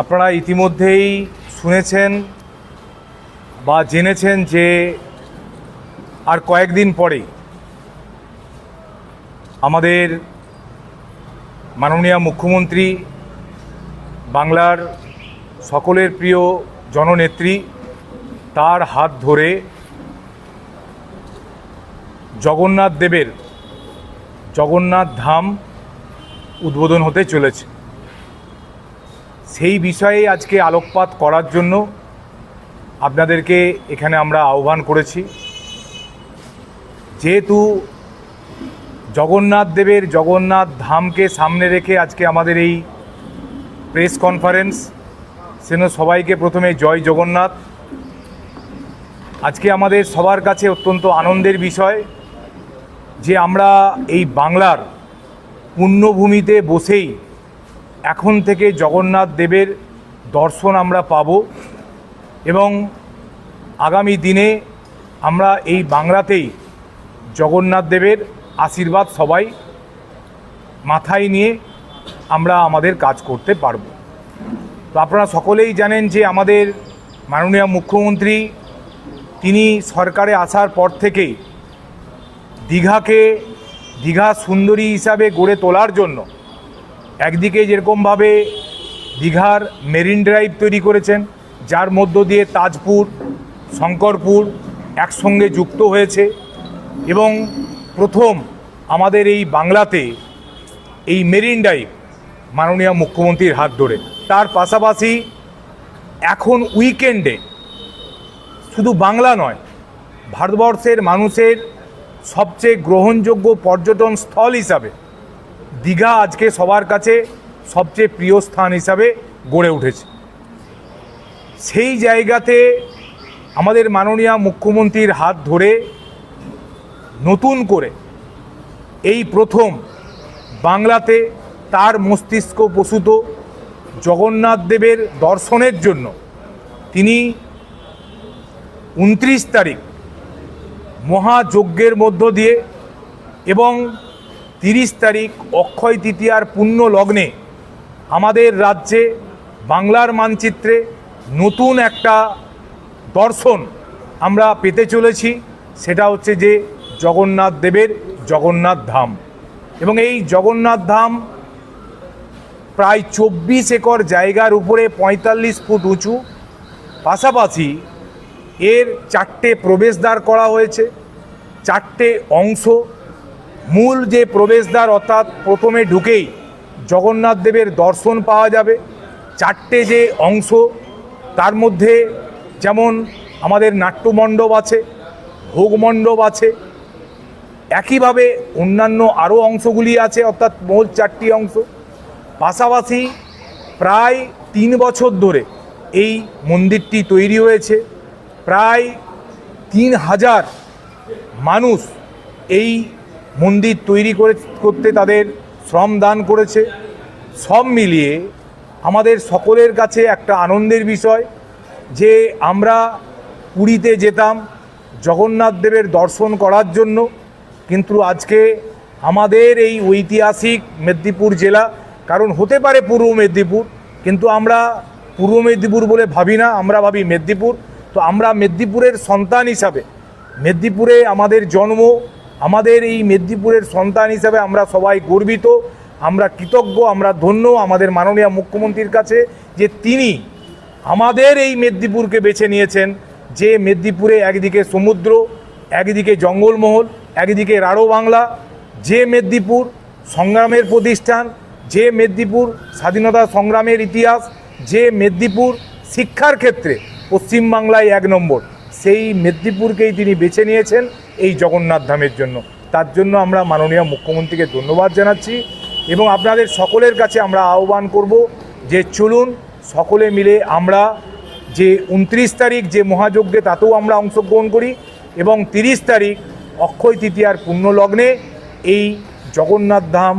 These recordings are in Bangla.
আপনারা ইতিমধ্যেই শুনেছেন বা জেনেছেন যে আর কয়েকদিন পরে আমাদের মাননীয় মুখ্যমন্ত্রী, বাংলার সকলের প্রিয় জননেত্রী, তার হাত ধরে জগন্নাথ দেবের জগন্নাথ ধাম উদ্বোধন হতে চলেছে। সেই বিষয়ে আজকে আলোকপাত করার জন্য আপনাদেরকে এখানে আমরা আহ্বান করেছি। যেহেতু জগন্নাথ দেবের জগন্নাথ ধামকে সামনে রেখে আজকে আমাদের এই প্রেস কনফারেন্স সেন সবাইকে প্রথমে জয় জগন্নাথ। আজকে আমাদের সবার কাছে অত্যন্ত আনন্দের বিষয় যে আমরা এই বাংলার পুণ্যভূমিতে বসেই এখন থেকে জগন্নাথ দেবের দর্শন আমরা পাব এবং আগামী দিনে আমরা এই বাংলাতেই জগন্নাথ দেবের আশীর্বাদ সবাই মাথায় নিয়ে আমরা আমাদের কাজ করতে পারব। তো আপনারা সকলেই জানেন যে আমাদের মাননীয় মুখ্যমন্ত্রী, তিনি সরকারে আসার পর থেকেই দীঘাকে দীঘা সুন্দরী হিসাবে গড়ে তোলার জন্য একদিকে যেরকমভাবে দীঘার মেরিন ড্রাইভ তৈরি করেছেন, যার মধ্য দিয়ে তাজপুর, শঙ্করপুর একসঙ্গে যুক্ত হয়েছে এবং প্রথম আমাদের এই বাংলাতে এই মেরিন ড্রাইভ মাননীয় মুখ্যমন্ত্রীর হাত ধরে। তার পাশাপাশি এখন উইকেন্ডে শুধু বাংলা নয়, ভারতবর্ষের মানুষের সবচেয়ে গ্রহণযোগ্য পর্যটন স্থল হিসাবে দীঘা আজকে সবার কাছে সবচেয়ে প্রিয় স্থান হিসাবে গড়ে উঠেছে। সেই জায়গাতে আমাদের মাননীয় মুখ্যমন্ত্রীর হাত ধরে নতুন করে এই প্রথম বাংলাতে তার মস্তিষ্ক প্রসূত জগন্নাথ দেবের দর্শনের জন্য তিনি উনত্রিশ তারিখ মহাযজ্ঞের মধ্য দিয়ে এবং তিরিশ তারিখ অক্ষয় তৃতীয়ার পুণ্য লগ্নে আমাদের রাজ্যে বাংলার মানচিত্রে নতুন একটা দর্শন আমরা পেতে চলেছি। সেটা হচ্ছে যে জগন্নাথ দেবের জগন্নাথ ধাম। এবং এই জগন্নাথ ধাম প্রায় চব্বিশ একর জায়গার উপরে পঁয়তাল্লিশ ফুট উঁচু। পাশাপাশি এর চারটে প্রবেশদ্বার করা হয়েছে। চারটে অংশ মূল যে প্রবেশদ্বার অর্থাৎ প্রথমে ঢুকেই জগন্নাথ দেবের দর্শন পাওয়া যাবে। চারটে যে অংশ, তার মধ্যে যেমন আমাদের নাট্যমণ্ডপ আছে, ভোগমণ্ডপ আছে, একইভাবে অন্যান্য আরও অংশগুলি আছে, অর্থাৎ মোট চারটি অংশ। পাশাপাশি প্রায় তিন বছর ধরে এই মন্দিরটি তৈরি হয়েছে। প্রায় তিন হাজার মানুষ এই মন্দির তৈরি করে, করতে তাদের শ্রম দান করেছে। সব মিলিয়ে আমাদের সকলের কাছে একটা আনন্দের বিষয় যে আমরা পুরীতে যেতাম, জগন্নাথ দেবের দর্শন করার জন্য। কিন্তু আজকে আমাদের এই ঐতিহাসিক মেদিনীপুর জেলা, কারণ হতে পারে পূর্ব মেদিনীপুর, কিন্তু আমরা পূর্ব মেদিনীপুর বলে ভাবি না, আমরা ভাবি মেদিনীপুর। তো আমরা মেদিনীপুরের সন্তান হিসাবে, মেদিনীপুরে আমাদের জন্ম আমাদের এই মেদিনীপুরের সন্তান হিসাবে আমরা সবাই গর্বিত, আমরা কৃতজ্ঞ, আমরা ধন্য আমাদের মাননীয় মুখ্যমন্ত্রীর কাছে যে তিনি আমাদের এই মেদিনীপুরকে বেছে নিয়েছেন, যে মেদিনীপুরে একদিকে সমুদ্র, একদিকে জঙ্গলমহল, একদিকে রাঢ় বাংলা, যে মেদিনীপুর সংগ্রামের প্রতিষ্ঠান, যে মেদিনীপুর স্বাধীনতা সংগ্রামের ইতিহাস, যে মেদিনীপুর শিক্ষার ক্ষেত্রে পশ্চিমবাংলায় এক নম্বর, সেই মেদিনীপুরকেই তিনি বেছে নিয়েছেন। এই জগন্নাথ ধামের জন্য। তার জন্য আমরা মাননীয় মুখ্যমন্ত্রীকে ধন্যবাদ জানাচ্ছি এবং আপনাদের সকলের কাছে আমরা আহ্বান করব যে চলুন সকলে মিলে আমরা যে উনত্রিশ তারিখ যে মহাযজ্ঞে তাতেও আমরা অংশগ্রহণ করি এবং তিরিশ তারিখ অক্ষয় তৃতীয়ার পুণ্যলগ্নে এই জগন্নাথ ধাম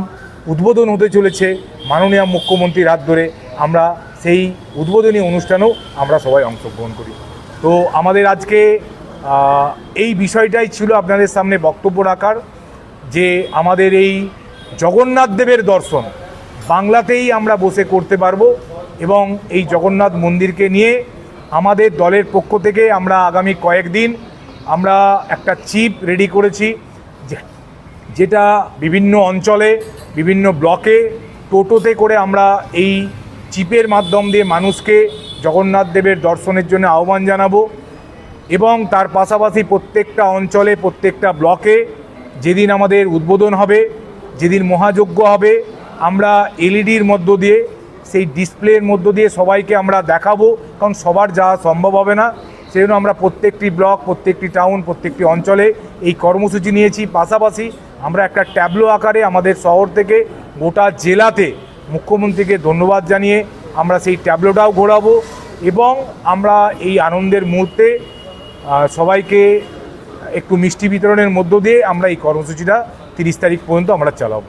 উদ্বোধন হতে চলেছে। মাননীয় মুখ্যমন্ত্রীর হাত ধরে আমরা সেই উদ্বোধনী অনুষ্ঠানেও আমরা সবাই অংশগ্রহণ করি। তো আমাদের আজকে এই বিষয়টাই ছিল আপনাদের সামনে বক্তব্য রাখার, যে আমাদের এই জগন্নাথ দেবের দর্শন বাংলাতেই আমরা বসে করতে পারব এবং এই জগন্নাথ মন্দিরকে নিয়ে আমাদের দলের পক্ষ থেকে আমরা আগামী কয়েকদিন আমরা একটা চিপ রেডি করেছি যেটা বিভিন্ন অঞ্চলে, বিভিন্ন ব্লকে টোটোতে করে আমরা এই চিপের মাধ্যম দিয়ে মানুষকে জগন্নাথ দেবের দর্শনের জন্য আহ্বান জানাব। এবং তার পাশাপাশি প্রত্যেকটা অঞ্চলে, প্রত্যেকটা ব্লকে যেদিন আমাদের উদ্বোধন হবে, যেদিন মহাযজ্ঞ হবে, আমরা এলইডির মধ্য দিয়ে, সেই ডিসপ্লের মধ্য দিয়ে সবাইকে আমরা দেখাবো, কারণ সবার যাওয়া সম্ভব হবে না। সেই জন্য আমরা প্রত্যেকটি ব্লক, প্রত্যেকটি টাউন, প্রত্যেকটি অঞ্চলে এই কর্মসূচি নিয়েছি। পাশাপাশি আমরা একটা ট্যাবলো আকারে আমাদের শহর থেকে গোটা জেলাতে মুখ্যমন্ত্রীকে ধন্যবাদ জানিয়ে আমরা সেই ট্যাবলোটাও ঘোরাবো এবং আমরা এই আনন্দের মুহূর্তে সবাইকে একটু মিষ্টি বিতরণের মধ্য দিয়ে আমরা এই কর্মসূচিটা তিরিশ তারিখ পর্যন্ত আমরা চালাবো।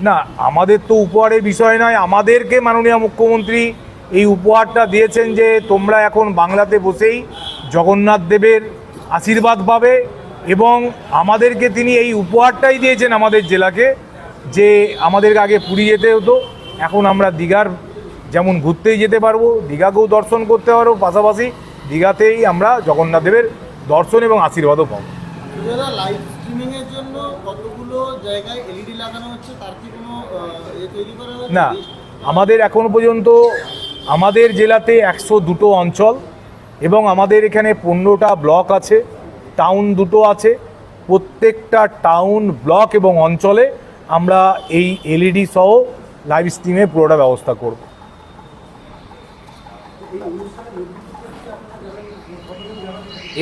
না আমাদের তো উপহারের বিষয় নয় আমাদেরকে মাননীয় মুখ্যমন্ত্রী এই উপহারটা দিয়েছেন যে তোমরা এখন বাংলাতে বসেই জগন্নাথ দেবের আশীর্বাদ পাবে এবং আমাদেরকে তিনি এই উপহারটাই দিয়েছেন আমাদের জেলাকে যে আমাদেরকে আগে পুরী যেতে হতো এখন আমরা দীঘার যেমন ঘুরতেই যেতে পারব দীঘাকেও দর্শন করতে পারব পাশাপাশি দীঘাতেই আমরা জগন্নাথ দেবের দর্শন এবং আশীর্বাদও পাবো। লাইভ স্ট্রিমিং জন্য কতগুলো জায়গায় এলইডি লাগানো হচ্ছে? তার কি কোনো তৈরি করা না আমাদের এখনও পর্যন্ত আমাদের জেলাতে একশো দুটো অঞ্চল এবং আমাদের এখানে পনেরোটা ব্লক আছে টাউন দুটো আছে। প্রত্যেকটা টাউন ব্লক এবং অঞ্চলে আমরা এই এলইডি সহ লাইভ স্ট্রিমে পুরোটা ব্যবস্থা করব।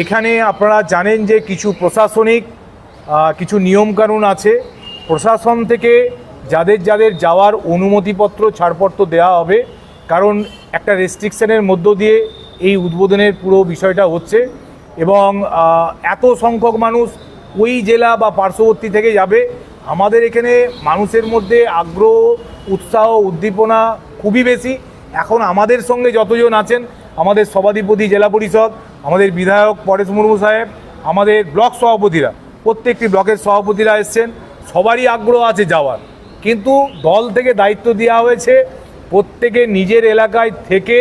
এখানে আপনারা জানেন যে কিছু প্রশাসনিক কিছু নিয়মকানুন আছে। প্রশাসন থেকে যাদের যাদের যাওয়ার অনুমতিপত্র ছাড়পত্র দেওয়া হবে, কারণ একটা রেস্ট্রিকশনের মধ্য দিয়ে এই উদ্বোধনের পুরো বিষয়টা হচ্ছে এবং এত সংখ্যক মানুষ ওই জেলা বা পার্শ্ববর্তী থেকে যাবে। আমাদের এখানে মানুষের মধ্যে আগ্রহ, উৎসাহ, উদ্দীপনা খুবই বেশি। এখন আমাদের সঙ্গে যতজন আছেন, আমাদের সভাধিপতি জেলা পরিষদ, আমাদের বিধায়ক পরেশ মুর্মু সাহেব, আমাদের ব্লক সভাপতিরা, প্রত্যেকটি ব্লকের সভাপতিরা এসছেন, সবারই আগ্রহ আছে যাওয়ার। কিন্তু দল থেকে দায়িত্ব দেওয়া হয়েছে প্রত্যেকে নিজের এলাকায় থেকে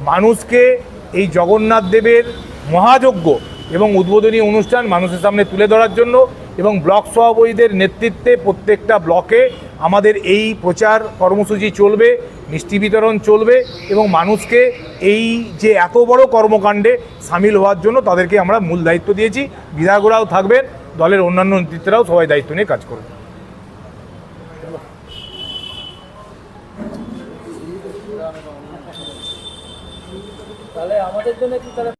মানুষকে এই জগন্নাথ দেবের মহাযজ্ঞ এবং উদ্বোধনী অনুষ্ঠান মানুষের সামনে তুলে ধরার জন্য এবং ব্লক সভাপতিদের নেতৃত্বে প্রত্যেকটা ব্লকে আমাদের এই প্রচার কর্মসূচি চলবে, মিষ্টি বিতরণ চলবে এবং মানুষকে এই যে এত বড় কর্মকাণ্ডে সামিল হওয়ার জন্য তাদেরকে আমরা মূল দায়িত্ব দিয়েছি। বিধায়করাও থাকবেন, দলের অন্যান্য নেতৃত্বরাও সবাই দায়িত্ব নিয়ে কাজ করবে। তাহলে আমাদের জন্য কি তারা